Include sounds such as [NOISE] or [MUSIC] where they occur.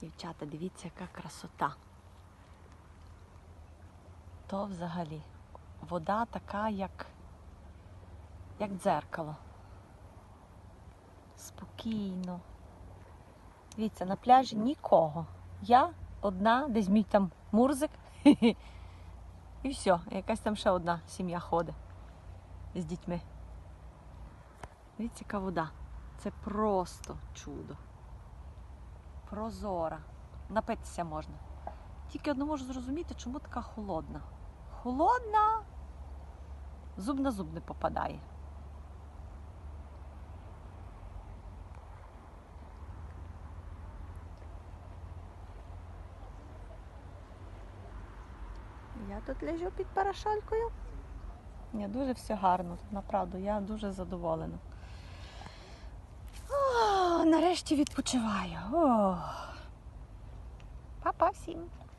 Дівчата, дивіться, яка красота. То взагалі вода така, як, як дзеркало. Спокійно. Дивіться, на пляжі нікого. Я одна, десь мій там мурзик. [LAUGHS] І все, якась там ще одна сім'я ходить з дітьми. Дивіться, яка вода. Це просто чудо. Прозора. Напитися можна. Тільки одне можу зрозуміти, чому така холодна. Холодна, зуб на зуб не попадає. Я тут лежу під парашолькою. Ні, дуже все гарно, направду, я дуже задоволена. Нарешті відпочиваю. Па-па всім.